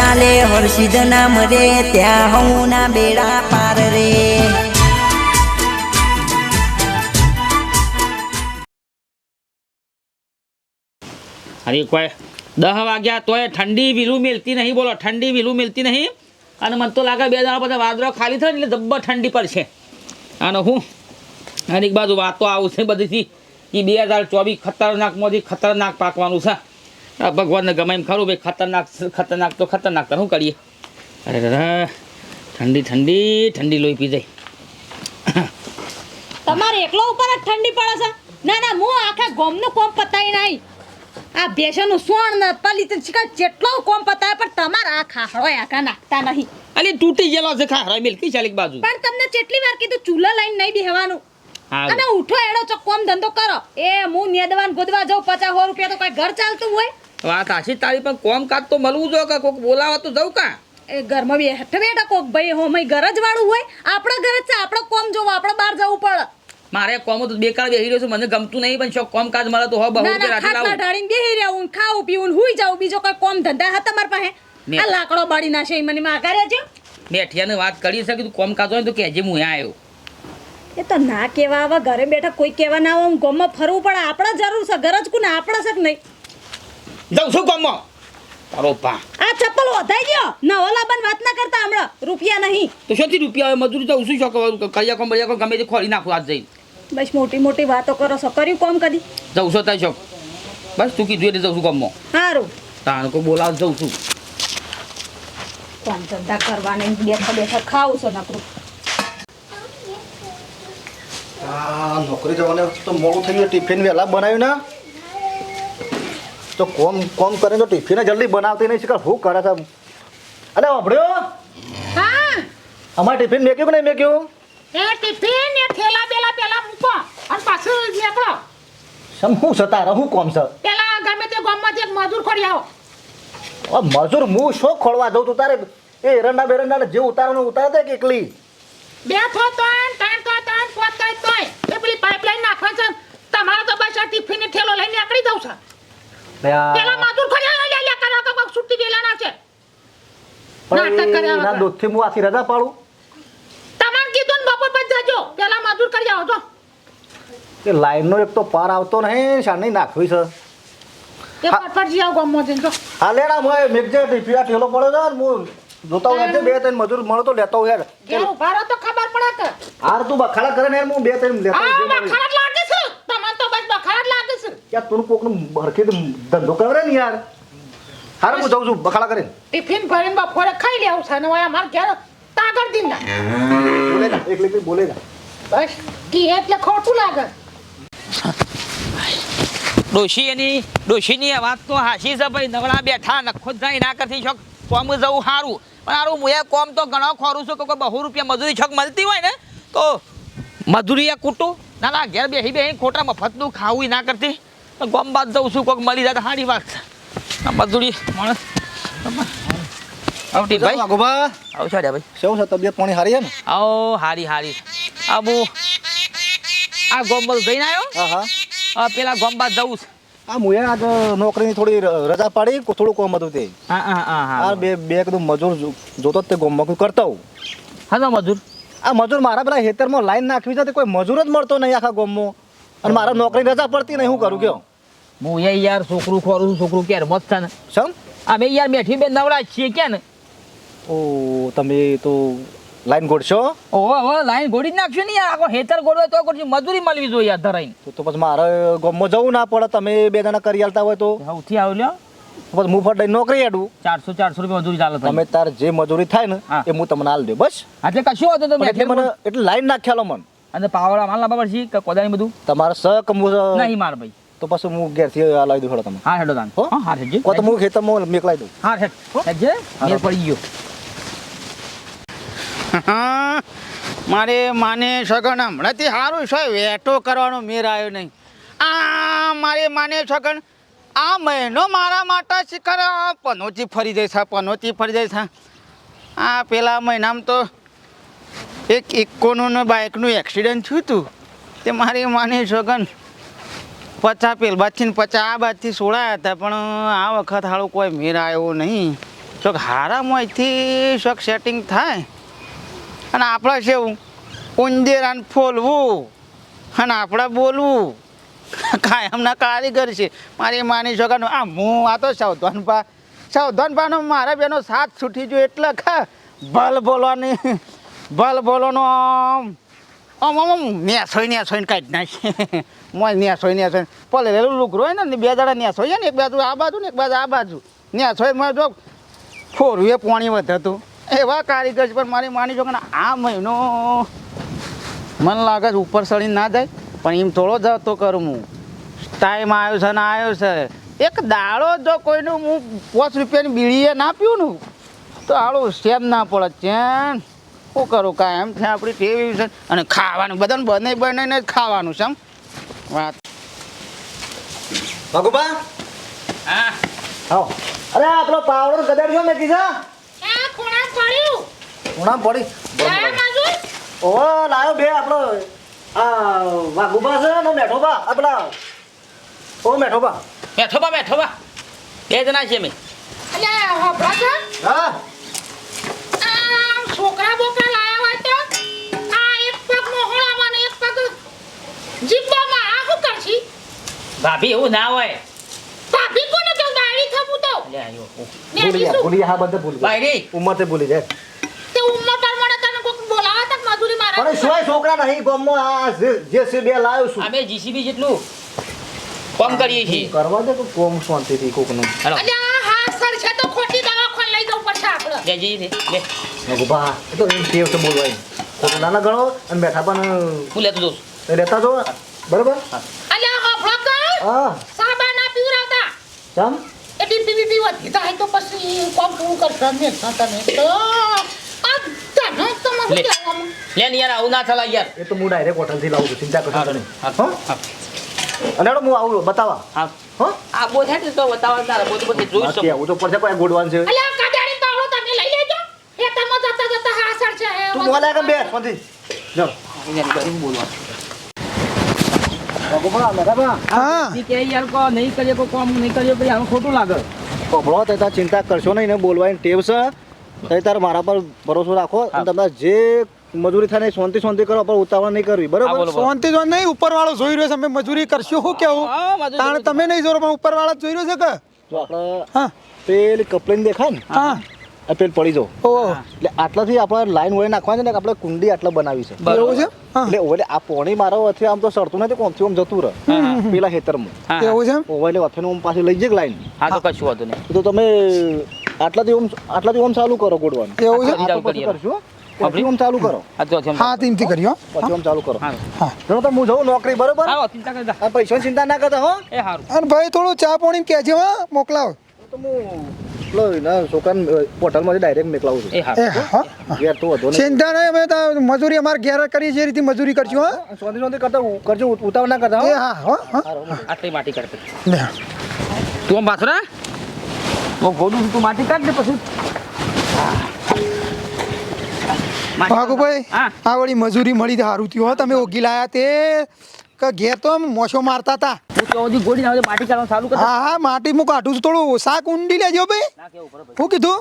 ચાલે, હર્ષિદ નામ રે, ત્યાં હું ના બેડા પાર રે. અરે કોઈ દહ વાગ્યા તોય ઠંડી વીલું મિલતી નહીં, બોલો, ઠંડી વિલું મિલતી નહીં. અને મને તો લાગે બે દાડા બધા વાદળો ખાલી થાય એટલે જબ્બર ઠંડી પડશે. અને હું અને એક બાજુ વાતો આવશે બધીથી. એ બે હજાર ચોવીસ ખતરનાકમાંથી ખતરનાક પાકવાનું છે. આ ભગવાનને ગમે એમ ખરું ભાઈ ખતરનાક ખતરનાક તો ખતરનાક તો શું કરીએ? અરે દાદા ઠંડી ઠંડી ઠંડી લોહી પી જાય. તમારે એકલો ઉપર જ ઠંડી પડે છે? ના ના હું આખા ગોમનું કોમ પતાવી નહીં આ ભેસનું સોણ ને પલી તો ચીકા જેટલો કોમ પતાય પણ તમારા આ ખાહડો આખા નાખતા નહીં. અલી તૂટી ગયેલો છે ખારા મિલકી ચાલીક બાજુ. પણ તમને કેટલી વાર કીધું ચૂલા લઈને નહીં બેહવાનું. હા અને ઉઠો એડો ચો કોમ ધંધો કરો. એ હું નેદવાન ગોદવા જાઉં પચાસ સો રૂપિયા તો કોઈ ઘર ચાલતું હોય. વાત આશી તારી પણ કોમ કાજ તો મળવું જો કે કોક બોલાવા તો જવું કા? એ ઘરમાં બે હેઠ બેઠા કોક ભાઈ હો મય ઘર જ વાળું હોય. આપણા ઘર જ છે આપણો કોમ જોવો આપણે બહાર જવું પડે. મારે કોમ તો બેકાર બેહી રહ્યો છું મને ગમતું નહીં પણ શોખ કોમ કાજ મળે તો હો બહુ ના રૂપિયા ના રાખી ઢાળીને બેહી રહેવું ને ખાવું પીવું ને હુઈ જાઉં બીજો કોઈ કોમ ધંધા હતા મારા પાસે? ને- આ લાકડો બાળી નાખે મને માગા રહેજો. બેઠિયાને વાત કરી છે કે તું કોમ કાજ હોય તો કહેજે હું અહીંયા આવ્યો. એ તો ના કેવા આવા ઘરે બેઠા કોઈ કેવા ના આવે હું ગમમાં ફરવું પડે. આપણે જરૂર છે ઘર જ કોને આપણે છે કે નહીં? જાઉં છું કોમમાં તારો પા આ ચપ્પલ વધાઈ ગયો ના ઓલા બન વાત ના કરતા હમણાં. રૂપિયા નહીં. તો શોથી રૂપિયા મજૂરી તો છું શોખ કરિયા કોમ બળિયા કોમ ગમે તે ખોલી નાખું આજ જઈ બસ મોટી મોટી વાતો કરો છો. કર્યું કોમ કદી? જાઉં છો તાઈ શોખ. બસ તું કીધું એટલે જાઉં છું કોમમાં સારું તાણ કોઈ બોલાવ જાઉં છું. કોમ ધંધા કરવાને બેઠા બેઠા ખાવું છો નકરું. આ નોકરી જવાને તો મોડું થઈ ગયું. ટિફિન વહેલા બનાવ્યું ને. તો કોમ કોમ કરે તો ટિફિન જલ્દી બનાવતી નહીં શીખર. શું કરે છે અરે વાપડ્યો હા. અમારે ટિફિન મેક્યું કે નહીં મેક્યું? એ ટિફિન એ થેલા બેલા પેલા મૂકો અને પાછું નીકળો. સમ શું છે રહું કોમ છે પેલા ગમે તે ગામમાંથી એક મજૂર ખોડી આવો. મજૂર હું શું ખોળવા દઉં તું તારે? એ એરંડા બેરંડા જે ઉતારવાનું ઉતારે દે કે એકલી બે થો તોય ત્રણ તો ત્રણ પાંચ તો તોય. એ પેલી પાઇપલાઇન નાખવા છે તમારે તો બસ આ ટિફિન થેલો લઈને આકડી દઉં છે. પેલા મજૂર આવો લે લે કરો તો કોક છૂટી ગયેલા છે. નાટક કર્યા. હું આથી રજા પાડું. તમારે કીધું ને બપોર પછી જજો. પેલા મજૂર કરી આવો જો એ લાઈનનો એક તો પાર આવતો નહીં શાની નાખવી છે. એ ફટફટ જી આવો ગામમાં જઈને જો. હા લેડા મોય ટિફિન ઠેલો પડ્યો ને હું જોતા હું હેઠે બે ત્રણ મજૂર મળો તો લેતો હું હેડ ઘેર ઊભા તો ખબર પડે કે. હાર તું બખાડા કરે ને યાર હું બે ત્રણ લેતો હા હું જે મળી. બખાડા જ લાગે છે તમને તો બસ બખાડા જ લાગે છે યાર તું કોકનું ભરખે ધંધો કરે ને યાર. હારે હું જાઉં છું બખાડા કરીને. ટિફિન ભરીને બપોરે ખાઈ લેવું છે ને હવે અમારે ઘેર તાગર દીન ના. બોલે ના એકલી એકલી બોલે ના બસ કી એટલે ખોટું લાગે. ડોશી એની ડોશીની આ વાત તો હાશી છે ભાઈ નવડા બેઠા નખો જ ના કરતી શોખ. કોમ જવું સારું પણ સારું હું એ કોમ તો ઘણો ખોરું છું કે કોઈ બહુ રૂપિયા મજૂરી છોક મળતી હોય ને તો મજૂરી એ કૂટું. ના ના ઘેર બેસી બેસી ખોટા મફતનું ખાવું ના કરતી. ગોમ બાદ જઉં છું કોઈક મળી જાય સારી વાત આ મજૂરી માણસ. આવતી ભાઈ. વાઘોબા આવું છે ભાઈ. શું છે તબિયત પાણી હારી છે ને? આવો હારી હારી. આબુ આ ગોમ બધું જઈને આવ્યો હા હા. આ પેલા ગોમ બાદ જવું છું. આ મુએ આજ નોકરીની થોડી રજા પાડી થોડું કોમ હતું તે. હા હા હા હા. બે બે કીધું મજૂર જો- જોતો તે ગોમમાં કોઈ કરતો હું હા મજૂર. આ મજૂર મારા પેલા હેતરમાં લાઈન નાખવી છે તે કોઈ મજૂર જ મળતો નહીં આખા ગોમમાં. અને મારા નોકરી રજા પડતી નહીં હું કરું કયો? હું એ યાર છોકરું ખોરું છું છોકરું ક્યારે મત છે ને સમ અમે યાર બેઠી બે નવડા છીએ ક્યાં ને ઓ તમે તો લાઈન ગોડશો ઓ હવે લાઈન ગોડી જ નાખશું ને યાર. આખો હેતર ગોળવે તો કરશું મજૂરી મળવી જોઈએ યાર ધરાઈને. તો તો પછી મારે ગોમમાં જવું ના પડે તમે બે જણા કરી આલતા હોય તો. સૌથી આવ લ્યો. પછી હું ફટ લઈને નોકરી હેડું ચારસો ચારસો રૂપિયા મજૂરી ચાલે તમે તાર જે મજૂરી થાય ને હા. એ હું તમને આલ દે બસ. એટલે કશું હતું તમે એટલે મને એટલે લાઈન નાખ્યાલો મન. અને પાવડા માલ લાવવા પડશે કે કોદાની બધું? તમારે સ કમવું નહીં માર ભાઈ. તો પછી હું ઘેરથી લાવી દઉં તમે હા હેડો દાન હો? હા હેડજે. કો તો હું ખેતરમાં મેકલાઈ દઉં. હા હેડ. હેડજે. મેલ પડી ગયો. મારે માને સગન હમણાંથી સારું છે વેટો કરવાનો મેર આવ્યો નહીં. આ મારે માને સગન આ મહિનો મારા માટે શિખર. પનોતી ફરી જાય છે પનોતી ફરી જાય છે આ પેલા મહિનામાં તો એક ઇકોનું બાઇકનું એક્સિડન્ટ થયું હતું. તે મારી માને સગન પચાસ પેલ બાદથી પચા આ બાદથી સોળાયા હતા, પણ આ વખત હાળું કોઈ મેર આવ્યો નહીં. ચોક હારામાંથી શોક સેટિંગ થાય. અને આપણે શેવું ઉંદેરાને ફોલવું અને આપણે બોલવું. કાયમના કારીગર છે. મારી માની છોકરાનો આ હું આ તો સાવધાનપા સાવધાનપાનો મારા બેનો સાથ છૂટી ગયો એટલે ખા, ભલ બોલવાની, ભલ બોલવાનો આમ આમ આમ નેસોઈ નેસોઈને કાઢી નાખે મોય નેસોઈ નેસોઈ પલે રેલું લુકરું હોય ને બે દાડા નેસોઈ ને, એક બાજુ આ બાજુ ને, એક બાજુ આ બાજુ. નેસોઈ મારે જો ફોરવે પાણી વધતું એવા કારીગર છે, પણ મારી માની જો કે આ મહિનો મને લાગે છે ઉપર સળી ના જાય, પણ એમ થોડો જતો કરું હું. ટાઈમ આવ્યો છે ને આવ્યો છે. એક દાડો જો કોઈનું હું પાંચ રૂપિયાની બીડીએ ના પીવું ને, તો આડું સેમ ના પડે. ચેન શું કરું કાંઈ? એમ છે આપણી ટેવી છે. અને ખાવાનું, બધાને બને બને જ ખાવાનું છે, એમ. વાત. ભગુબા હા. આવો. અરે આપણો પેલો પાવડો ગદાડ્યો મેં કીધા આ ખૂણા પડ્યું. ઉણામ પડી. ઓ લાયો બે આપણો આ વાગુબા છે ને મેઠોબા આ પેલા ઓ મેઠોબા. બેઠો બા બેઠો બા બે જણા છે મેં અલ્યા હોભળો છે. હા. છોકરા બોકરા લાયા હોય તો આ એક પગ મોહળામાં ને એક પગ જીબ્બામાં ભાભી એવું ના હોય. ભાભી કોને કેવું ગાડી થવું તો. લે આયો ભૂલી ગયા ભૂલી હા બધે ભૂલી ગયા રે ઉંમર તે ભૂલી જાય તે ઉંમર પ્રમાણે તને કોક બોલાવા તક મજૂરી મારા પણ શોય છોકરા નહીં ગમો આ જે છે બે લાવ્યો છું. અમે જીસીબી જેટલું કોમ કરીએ છીએ. કરવા દે તો કોમ શાંતિથી કોકનું? અલ્યા હા સર છે તો ખોટી દવાખાને લઈ જવું પડશે આપણે. લે જી લે લે. ગોબા એ તો એમ ટેવ તો બોલવાય. ખોટું નાના ગણો અને બેઠા પણ હું લેતો એ રહેતા જો બરોબર? કર હા. સાબા ના પીવરાવતા. ચમ? એ બીપી બીપી વધી જાય તો પછી કોમ પૂરું કરતા ને તમે તો. આ તને તો લે. ને યાર આવું ના થલા યાર. એ તો હું ડાયરેક્ટ હોટલથી લાવું છું. ચિંતા કરશો હા નહીં હા હો હા? અને હું આવું બતાવા. હા. હો? આ બોલ હે તો બતાવવા તારા બોલ બોલ જોઈશ. તો આવું તો પડશે કોઈ ગોડવાન છે. અલ્યા કાદાડી પાવડો તમે લઈ લેજો. એ તમે જતા જતા હાસર છે તું બોલે કે બે શાંતિ જો બોલવા. ભગુબા મેરાબા હા. ઈ કે યાર કો નહીં કરીએ કો કામ નહીં કરીએ પછી આનું ખોટું લાગે. ભભળો તો તાર ચિંતા કરશો નહીં ને બોલવાની ટેવ છે. તો તાર મારા પર ભરોસો રાખો અને તમારે જે મજૂરી થાય એ શાંતિ શાંતિ કરો પણ ઉતાવળ નહીં કરવી બરાબર? શાંતિ જો નહીં ઉપર વાળો જોઈ રહ્યો છે અમે મજૂરી કરશું શું કેવું? કારણ તમે નહીં જોરો પણ ઉપર વાળા જોઈ રહ્યો છે કે? આપણે હા. પેલી કપલીને દેખાય ને? હા. પેલી પડી જાવ એટલે આટલાથી આપણે લાઈન વળી નાખવાની છે ને આપણે કુંડી આટલા બનાવી છે. બરોબર. એવું છે? એટલે ઓલે આ પોણી મારો અથે આમ તો સરતું નથી કોમથી આમ જતું રહે? પેલા ખેતરમાં. માં એવું છે? ઓલે અથેનું આમ પાછી લઈ જાય લાઈન હા તો કશું વાંધો નહીં. તો તમે આટલાથી ઓમ આટલાથી ઓમ ચાલુ કરો ગોડવાનું. એવું છે? આ તો પછી કરશું પછી ઓમ ચાલુ કરો. હા તીમથી કર્યો પછી ઓમ ચાલુ કરો. હા. હા. જો તો હું જઉં નોકરી બરોબર? હા ચિંતા કરતા પૈસાની ચિંતા ના કરતા હો. એ સારું અને ભાઈ થોડું ચા પાણી કહેજો હા. મોકલાવો. તો હું પેલો એના છોકરાને હોટલમાંથી ડાયરેક્ટ મોકલાવું છું એ એ સારું હા હા. ઘેર તો વધો ચિંતા નહીં અમે તો મજૂરી અમારે ઘેર કરીએ છીએ રીતે મજૂરી કરશું હા. શાંતિ શાંતિ કરતા કરજો ઉતાવળ ના કરતા હા હા આટલી માટી કાઢ તું આમ પાછળ હું? ગોડું છું, તું માટી કાઢ ને પછી. ભાગુભાઈ આ વળી મજૂરી મળી સારું થયું હો. તમે ઓગી લાયા તે. કે ઘેર તો મોછો મારતા હતા. હું તો ના માટી કાઢવાનું ચાલુ કર હા હા માટી હું કાઢું છું થોડું. શાક ઊંડી લેજો ભાઈ. શું કીધું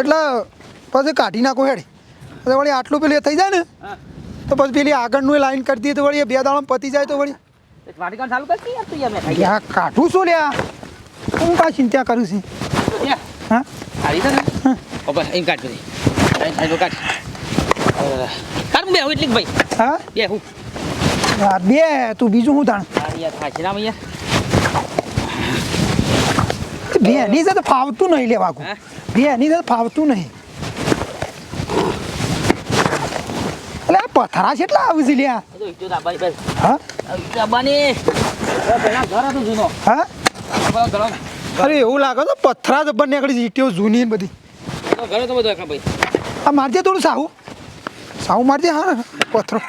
એટલે પછી કાઢી નાખો હેડ. એટલે વળી આટલું પેલી થઈ જાય ને તો પછી પેલી આગળનું લાઈન કરી દઈએ તો વળી બે દાડા પતી જાય તો વળી. માટી કાઢવાનું ચાલુ કરતી યાર તું યાર યા કાઢું શું લ્યા. હું કાંઈ ચિંતા કરું છું. હા? સારી છે ને? ઓપા એમ કાઢ સાઈડ કાઢ. કાઢ બે હું એટલી ભાઈ. હા? બે હું બે તું બીજું શું તાણ? ભેની છે સાથે ફાવતું નહીં લેવા હે? બે ની સાથે ફાવતું નહીં. એટલે આ પથરા એટલા આવે છે લ્યા. હા? અરે એવું લાગે તો પથરા જ બંને આગળ ઈટીઓ જૂની ને બધી. આ મારજે થોડું સાહુ. સાહુ મારજે હા પથરો.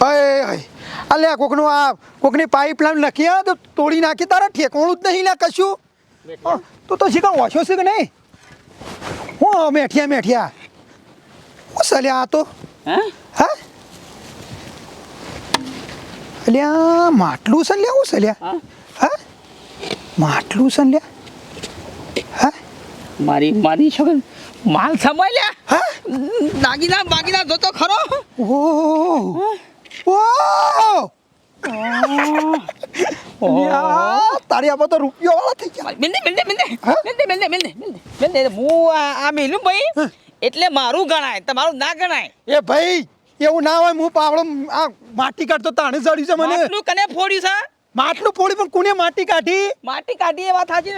અય અય અલ્યા કોકનું આ કોકની પાઇપ લાઈન લખી હા તો તોડી નાખી. તારા ઠેકોણું જ નહીં લે કશું. હા, તું તો શીખણ ઓછો છે કે નહીં? હું મેઠિયા મેઠિયા. હું સલ્યા આ તો. હે? હા? અલ્યા માટલું છે લ્યા હું સલ્યા? હા. હા? માટલું છે લ્યા? હા? મારી મારી છોકરી માલ સમય લ્યા? દાગીના બાગીના જોતો ખરો? ઓહ યા, તારી આમાં તો રૂપિયો વાળા થઈ ગયા મિલને હા? મિલને મિલને મિલને મિલને મિલને હું આ આ મેલું ભાઈ એટલે મારું ગણાય તમારું ના ગણાય. એ ભાઈ એવું ના હોય હું પાવડો આ માટી કાઢતો તાણે જડ્યું છે મને. માટલું કને ફોડ્યું છે? માટલું ફોડી પણ કોને માટી કાઢી? માટી કાઢી એ વાત સાચી.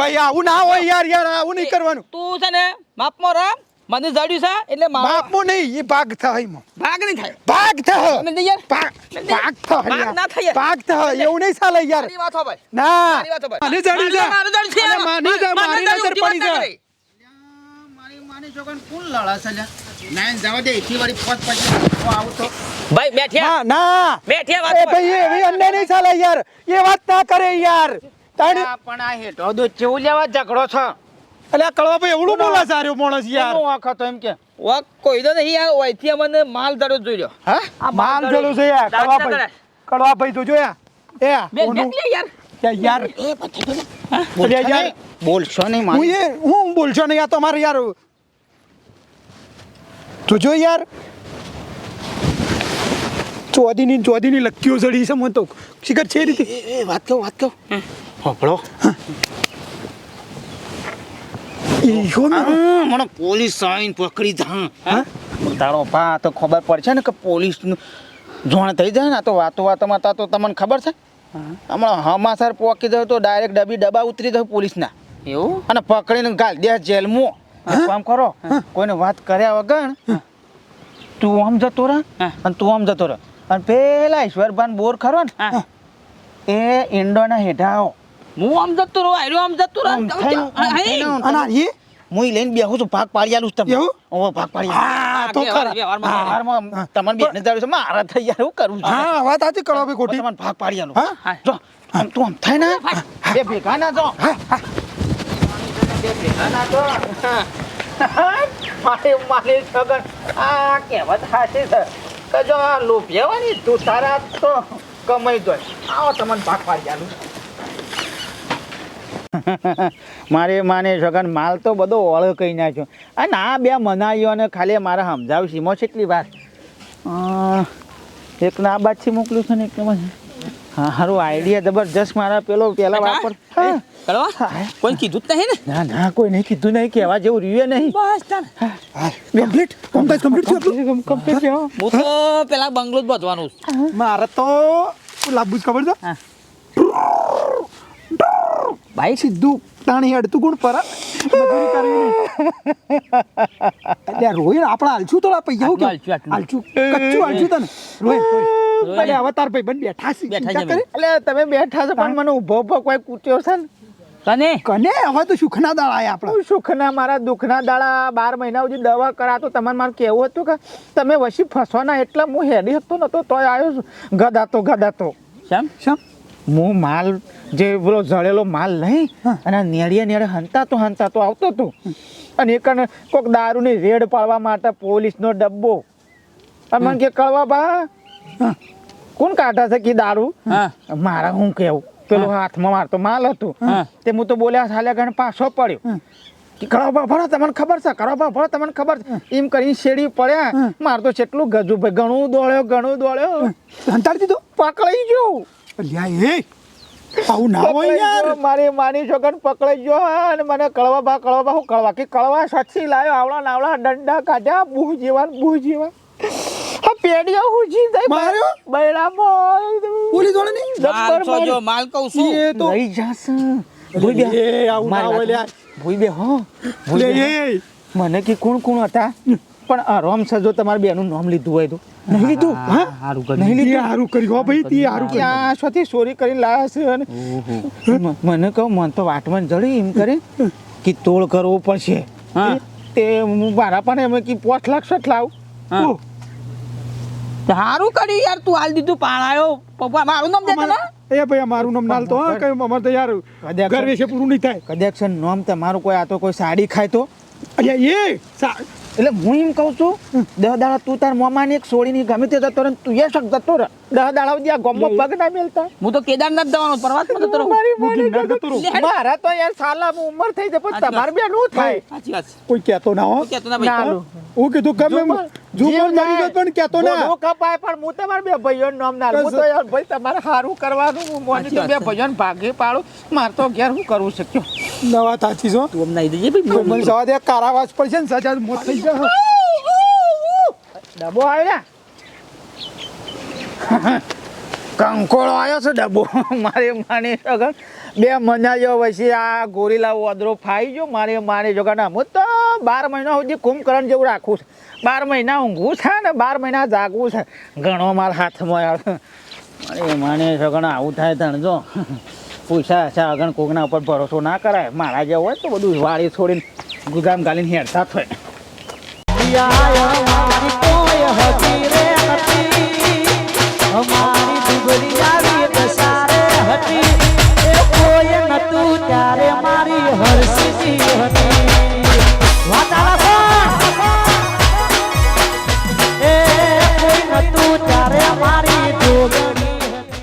ભાઈ આવું ના હોય યાર યાર આવું નહીં કરવાનું. તું છે ને માપમાં રહ મને જડ્યું છે એટલે મારો નહીં એ ભાગ થાય. ભાગ નહીં થાય. ભાગ થાય. મિલને યાર ભાગ ભાગ થાય ના થાય. ભાગ થાય. એવું નહીં ચાલે યાર. મારી વાત ભાઈ. ના. મારી વાત ભાઈ. મને જડ્યું છે. મારું જડ્યું છે. માની જા, મારી નજર પડી જાય મારી માની જોગન કોણ લડા છે. લ્યા નાઈન જવા દે એથી વાળી પોત પછી હું આવું તો ભાઈ બેઠ્યા. ના ના. બેઠ્યા વાત એ ભાઈ એવી અન્યાય નહીં ચાલે યાર. એ વાત ના કરે યાર. તાણી પણ આ હેઠો દો ચેવું લેવા ઝઘડો છે? એટલે આ કળવા ભાઈ એવડું બોલા સારું માણસ યાર. હું આખા હતો એમ કે. વા કોઈ દો નહીં યાર ઓયથી અમને માલ ધરો જોઈ લ્યો. હા? આ માલ ધરો છે યાર કળવા ભાઈ. કળવા ભાઈ તો જોયા એ યાર. યાર. યાર. બોલશો નહીં હું મારી એ હું બોલશો નહીં આ તો યાર. તો જો યાર. ચોદીની ચોદીની લક્કીઓ જડી છે મને તો શિખર છે રીતે. એ વાત કહું વાત કહું. મને પોલીસ આવીને પકડી જા. તારો પા તો ખબર પડશે ને કે પોલીસ જોણ થઈ જાય ને તો વાતો વાતોમાં તા તો તમને ખબર છે? હમણાં હમાસર પોકી જાય તો ડાયરેક્ટ ડબી ડબ્બા ઉતરી જાય પોલીસના. એવું? અને પકડીને ગાલ દે જેલમાં. કામ કરો કોઈને વાત કર્યા વગર તું આમ જતો રહે અને તું આમ જતો રહે. અને પેલા ઈશ્વરભાન બોર ખરો ને એ ઈંડોના હેઠા આવો. હું આમ જતો રહું આયરો આમ જતો રહું અને હું લઈને બેહું છું ભાગ પાડી આલું તમને. એવું? ભાગ પાડી હા તો ખરા. બેને છે મારા થઈ યાર હું કરું છું. હા વાત સાચી કરો ભાઈ ખોટી. તમને ભાગ પાડી આલું હા? જો આમ તું આમ થાય ને? બે ભેગા ના જો બે ભેગા ના જો. મારે મારે સગન આ કહેવત સાચી છે કે જો તું તારા તો કમાઈ દો આવો તમને ભાગ પાડી આલું મારે માને સગન માલ તો બધો ઓળો કહી નાખ્યો. અને આ બે મનાઈઓને ખાલી મારે સમજાવ મો છે એટલી વાર એક ના બાદથી બાજથી મોકલ્યું છે ને એક હા સારું આઈડિયા જબરજસ્ત મારા પેલો પેલા વાપર. હા. કોઈ કીધું જ નહીં ને? ના ના કોઈ નહીં કીધું નહીં કહેવા જેવું રહ્યું નહીં. બસ કમ્પ્લીટ કમ્પ્લીટ કમ્પ્લીટ થયું આપણું? હું. તો પેલા બંગલો જ બધવાનું મારે તો લાભું જ ખબર છે. હા. ભાઈ સીધું તાણી હેડતું કોણ પર? મજૂરી કરવી એટલે રોહિત આપણે હાલશું થોડા પૈસા હું કેવું? હાલશું, કચ્ચું હાલશું તને? રોહિત અરે હવે તાર ભાઈ બંધ બેઠા છે ચિંતા કરે? એટલે તમે બેઠા છો પણ મને ઊભો ઊભો કોઈ કૂટ્યો છે ને? કને? કને? હવે તો સુખના દાળા આયા આપણે. સુખના મારા દુઃખના દાડા બાર મહિના સુધી દવા કરાતો તમારે મારે કહેવું હતું કે તમે વસી ફસવાના એટલે હું હેડી શકતો નતો તોય આવ્યો છું. ગદાતો ગદાતો શેમ? શમ? હું માલ જે પેલો જળેલો માલ લઈ. અને નેળીએ નેળે હંતા તો આવતો હતો અને એક કોઈક દારૂની રેડ પાડવા માટે પોલીસનો ડબ્બો. અને મને કે કળવા બા કોણ કાઢા છે કે દારૂ? મારા હું કેવું? પેલો હાથમાં મારતો માલ હતો. તે હું તો બોલ્યા હાલ્યા ગણ પાછો પડ્યો. કળવા ભણો તમને ખબર છે? કળવા ભણો તમને ખબર છે? એમ કરીને શેડી પડ્યા. માર તો કેટલું ગજુ ભાઈ ઘણું દોડ્યો ઘણું દોડ્યો. હંતાડી દીધો? પકડાઈ ગયો. લ્યા એ આવું ના હોય યાર. મારી માની છોકર પકડાઈ ગયો અને મને કળવા બા કળવા બા હું કળવા કે કળવા સચ્છી લાયો આવડા નાવડા દંડા કાઢ્યા બુહ જેવા ને બુહ જેવા આ પેડીઓ હુજી દઈ માર્યો? બૈરા મોય પોલીસવાળા નહીં. માલ છો જો માલ કહું છું. એ તો લઈ જાસ ભૂઈ બે. એ આવું ના હોય લ્યા ભૂઈ બે હો. ભૂઈ બે. મને કે કોણ કોણ હતા. પણ આરામ સજો જો તમારે બેનું નામ લીધું હોય તો. નહીં લીધું હા સારું નહીં લીધું. હારું કરી હો ભાઈ તે હારું કરી આ શોથી ચોરી કરીને લાયા છે અને મને કહો મન તો વાટમાં જડી એમ કરે કે તોળ કરવો પડશે. હા. તે હું મારા પણ એમ કે પોચ લાખ સટ લાવ હા. ઓહ, સારું યાર તું હાલ દીધું પાણાયો. પપ્પા મારું નામ દેતો ના એ ભાઈ મારું નામ નાલ તો હા કઈ અમાર તો યાર કદાચ- ઘર વિશે પૂરું નહીં થાય. કદાચ નામ તમારું કોઈ આ તો કોઈ સાડી ખાય તો? અરે એ એટલે હું એમ કહું છું દહ દાડા તું તાર મોમાને એક સોળીની ગમે તે જતો રહે તું એ શક જતો રહે. દહ દાડા સુધી આ ગામમાં પગ ના મેલતા. હું તો કેદારનાથ જવાનો મારી હું તો યાર સાલામાં ઉંમર થઈ જાય પણ તમારે બે નું થાય. સાચી વાત. કોઈ કહેતો ના હો. કહેતો ના ભાઈ? હું કીધું ગમે એમ મરી ગયો પણ કહેતો ના. મોઢું કપાય પણ હું તમારા બે ભાઈઓનું નામ ના લઉં. હું તો યાર ભાઈ તમારે સારું કરવાનું. હું મોની તો બે. ભાઈઓને ભાગે પાડું. માર તો ઘેર હું કરવું શક્યો નવા થાચી છો તું અમને આવી ભાઈ મને જવા દે કારાવાસ પડશે ને સજા મોત થઈ જાય ડબો આવ્યો કંકોળો આવ્યો છે ડબ્બો. મારે માની સગન બે મહિના જો પછી આ ગોરીલા ઓદરો ફાઈ ગયો. મારે મારી જોગાના હું તો બાર મહિના સુધી કુંભકરણ જેવું રાખું છું. બાર મહિના ઊંઘું છે ને બાર મહિના જાગવું છે. ઘણો મારા હાથમાં યાર. અરે માને સગન આવું થાય તણ જો. પૂછા છે અગણ કોકના ઉપર ભરોસો ના કરાય. મારા જેવું હોય તો બધું વાળી છોડીને ગુદામ ગાલીને હેરતા થાય. અમારી ડુગરી આવી દસારે હતી. એ કોઈ નતું ત્યારે મારી હરસી હતી. વાતાલા